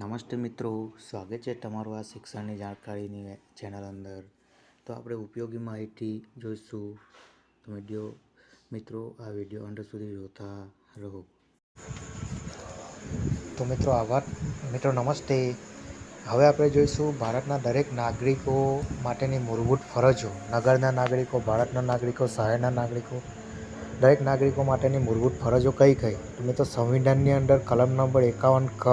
નમસ્તે મિત્રો, સ્વાગત છે તમારું આ શિક્ષણની જાણકારીની ચેનલ અંદર. તો આપણે ઉપયોગી માહિતી જોઈશું. તો વીડિયો, મિત્રો, આ વીડિયો અંદર સુધી જોતા રહો. તો મિત્રો, આભાર. મિત્રો, નમસ્તે. હવે આપણે જોઈશું ભારતના દરેક નાગરિકો માટેની મૂળભૂત ફરજો. નગરના નાગરિકો, ભારતના નાગરિકો, શહેરના નાગરિકો. દરેક નાગરિકો માટેની મૂળભૂત ફરજો કઈ કઈ તો મિત્રો, સંવિધાનની અંદર કલમ નંબર એકાવન ક.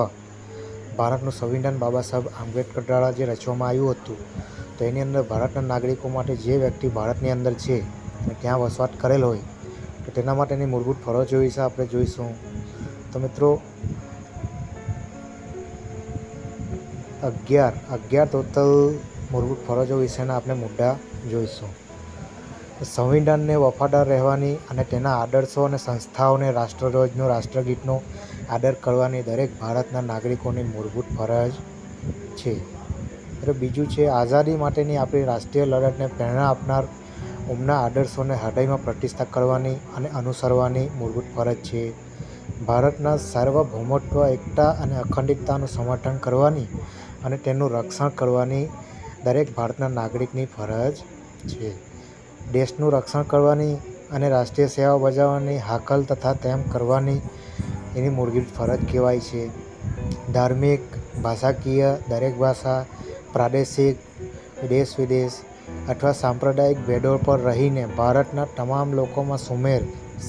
ભારતનું સંવિધાન બાબા સાહેબ આંબેડકર દ્વારા જે રચવામાં આવ્યું હતું, તો એની અંદર ભારતના નાગરિકો માટે જે વ્યક્તિ ભારતની અંદર છે અને ત્યાં વસવાટ કરેલ હોય, તો તેના માટેની મૂળભૂત ફરજો વિશે આપણે જોઈશું. તો મિત્રો, અગિયાર અગિયાર ટોટલ મૂળભૂત ફરજો વિશેના આપણે મુદ્દા જોઈશું. સંવિધાનને વફાદાર રહેવાની અને તેના આદર્શો અને સંસ્થાઓને રાષ્ટ્રધ્વજનો રાષ્ટ્રગીતનો આદર કરવાની દરેક ભારતના નાગરિકોની મૂળભૂત ફરજ છે. અને બીજું છે, આઝાદી માટેની આપણી રાષ્ટ્રીય લડતને પ્રેરણા આપનાર ઉમના આદર્શોને હૃદયમાં પ્રતિષ્ઠા કરવાની અને અનુસરવાની મૂળભૂત ફરજ છે. ભારતના સાર્વભૌમત્વ, એકતા અને અખંડિતતાનું સમર્થન કરવાની અને તેનું રક્ષણ કરવાની દરેક ભારતના નાગરિકની ફરજ છે. દેશનું રક્ષણ કરવાની અને રાષ્ટ્રીય સેવા બજાવવાની, હાકલ તથા તેમ કરવાની એની મૂળભૂત ફરજ કહેવાય છે. ધાર્મિક, ભાષાકીય દરેક ભાષા પ્રાદેશિક દેશ વિદેશ અથવા સાંપ્રદાયિક ભેદો પર રહીને ભારતના તમામ લોકોમાં સુમેર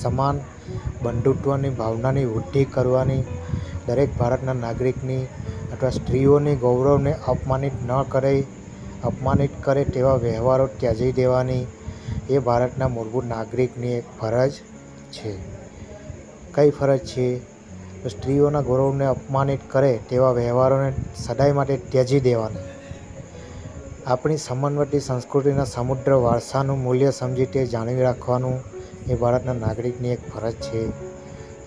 સમાન બંધુત્વની ભાવનાની વૃદ્ધિ કરવાની, દરેક ભારતના નાગરિકની અથવા સ્ત્રીઓની ગૌરવને અપમાનિત ન કરે, અપમાનિત કરે તેવા વ્યવહારો ત્યજી દેવાની એ ભારતના મૂળભૂત નાગરિકની એક ફરજ છે. કઈ ફરજ છે? સ્ત્રીઓના ગૌરવને અપમાનિત કરે તેવા વ્યવહારોને સદાય માટે ત્યજી દેવાની. આપણી સમન્વતી સંસ્કૃતિના સમુદ્ર વારસાનું મૂલ્ય સમજી તે જાળવી રાખવાનું એ ભારતના નાગરિકની એક ફરજ છે.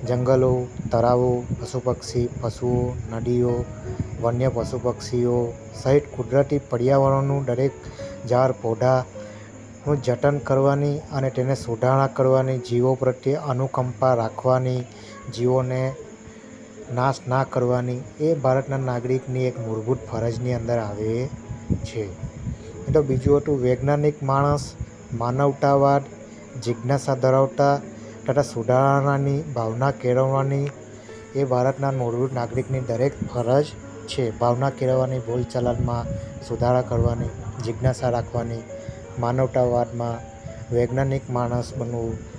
જંગલો તળાવો પશુ પક્ષી પશુઓ, નદીઓ, વન્ય પશુ પક્ષીઓ સહિત કુદરતી પર્યાવરણનું દરેક ઝાડ પોઢાનું જતન કરવાની અને તેને સુધારણા કરવાની, જીવો પ્રત્યે અનુકંપા રાખવાની, જીવોને નાશ ના કરવાની એ ભારતના નાગરિકની એક મૂળભૂત ફરજની અંદર આવે છે. તો બીજું હતું વૈજ્ઞાનિક માણસ, માનવતાવાદ, જિજ્ઞાસા ધરાવતા તથા સુધારણાની ભાવના કેળવવાની એ ભારતના મૂળભૂત નાગરિકની દરેક ફરજ છે. ભાવના કેળવવાની બોલચાલનમાં સુધારા કરવાની, જિજ્ઞાસા રાખવાની, માનવતાવાદમાં વૈજ્ઞાનિક માણસ બનવું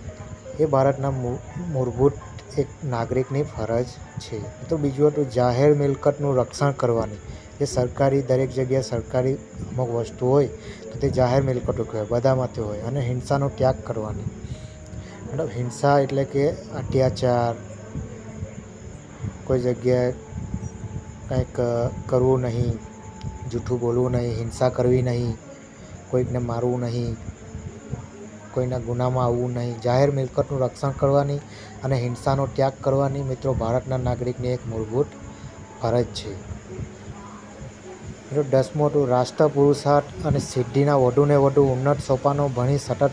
એ ભારતના મૂળભૂત એક નાગરિકની ફરજ છે. તો બીજું હતું જાહેર મિલકતનું રક્ષણ કરવાની. એ સરકારી, દરેક જગ્યાએ સરકારી અમુક વસ્તુ હોય, તો તે જાહેર મિલકતો કહેવાય બધામાંથી હોય, અને હિંસાનો ત્યાગ કરવાની. મતલબ હિંસા એટલે કે અત્યાચાર, કોઈ જગ્યાએ કંઈક કરવું નહીં, જૂઠું બોલવું નહીં, હિંસા કરવી નહીં, કોઈકને મારવું નહીં કોઈના ગુનામાં આવવું નહીં. જાહેર મિલકતનું રક્ષણ કરવાની અને હિંસાનો ત્યાગ કરવાની મિત્રો ભારતના નાગરિકની એક મૂળભૂત ફરજ છે. મિત્રો, દસમું હતું રાષ્ટ્ર પુરુષાર્થ અને સિદ્ધિના વધુને વધુ ઉન્નત સોપાનો ભણી સતત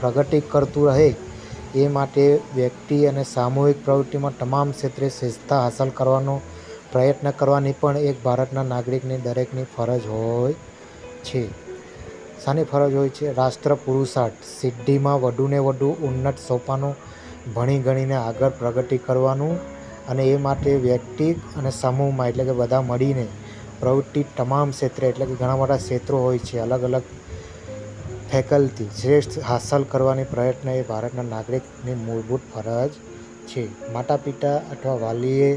પ્રગતિ કરતું રહે એ માટે વ્યક્તિ અને સામૂહિક પ્રવૃત્તિમાં તમામ ક્ષેત્રે શ્રેષ્ઠતા હાંસલ કરવાનો પ્રયત્ન કરવાની પણ એક ભારતના નાગરિકની દરેકની ફરજ હોય છે. શાની ફરજ હોય છે રાષ્ટ્ર પુરુષાર્થ સિદ્ધિમાં વધુને વધુ ઉન્નત સોપાનું ભણી ગણીને આગળ પ્રગતિ કરવાનું અને એ માટે વ્યક્તિ અને સમૂહમાં એટલે કે બધા મળીને પ્રવૃત્તિ તમામ ક્ષેત્રે એટલે કે ઘણા બધા ક્ષેત્રો હોય છે અલગ અલગ ફેકલ્ટી શ્રેષ્ઠ હાંસલ કરવાની પ્રયત્ન એ ભારતના નાગરિકની મૂળભૂત ફરજ છે. માતા પિતા અથવા વાલીએ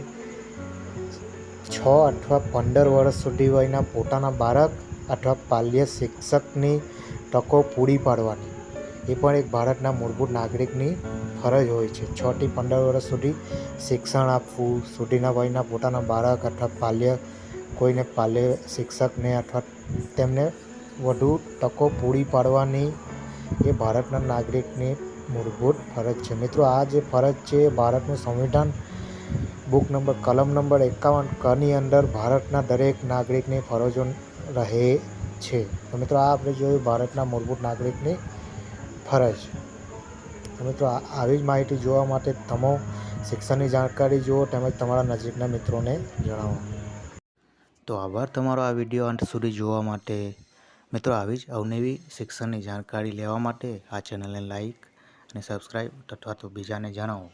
છ અથવા પંદર વર્ષ સુધી વયના પોતાના બાળક અથવા પાલ્ય શિક્ષકની તકો પૂરી પાડવાની. એ પણ એક ભારતના મૂળભૂત નાગરિકની ફરજ હોય છે. છથી પંદર વર્ષ સુધી શિક્ષણ આપવું, સુધીના વયના પોતાના બાળક અથવા પાલ્ય, કોઈને પાલ્ય શિક્ષકને અથવા તેમને વધુ તકો પૂરી પાડવાની એ ભારતના નાગરિકની મૂળભૂત ફરજ છે. મિત્રો, આ જે ફરજ છે એ ભારતનું સંવિધાન બુક નંબર, કલમ નંબર એકાવન કની અંદર ભારતના દરેક નાગરિકની ફરજો રહે છે. તો મિત્રો, આ આપણે જોયું ભારતના મૂળભૂત નાગરિકની ફરજ. તો મિત્રો આવી જ માહિતી જોવા માટે તમો શિક્ષણની જાણકારી જુઓ તેમજ તમારા નજીકના મિત્રોને જણાવો. તો આભાર તમારો આ વીડિયો અંત સુધી જોવા માટે. મિત્રો, આવી જ અવનવી શિક્ષણની જાણકારી લેવા માટે આ ચેનલને લાઈક અને સબસ્ક્રાઈબ તથા તો બીજાને જણાવો.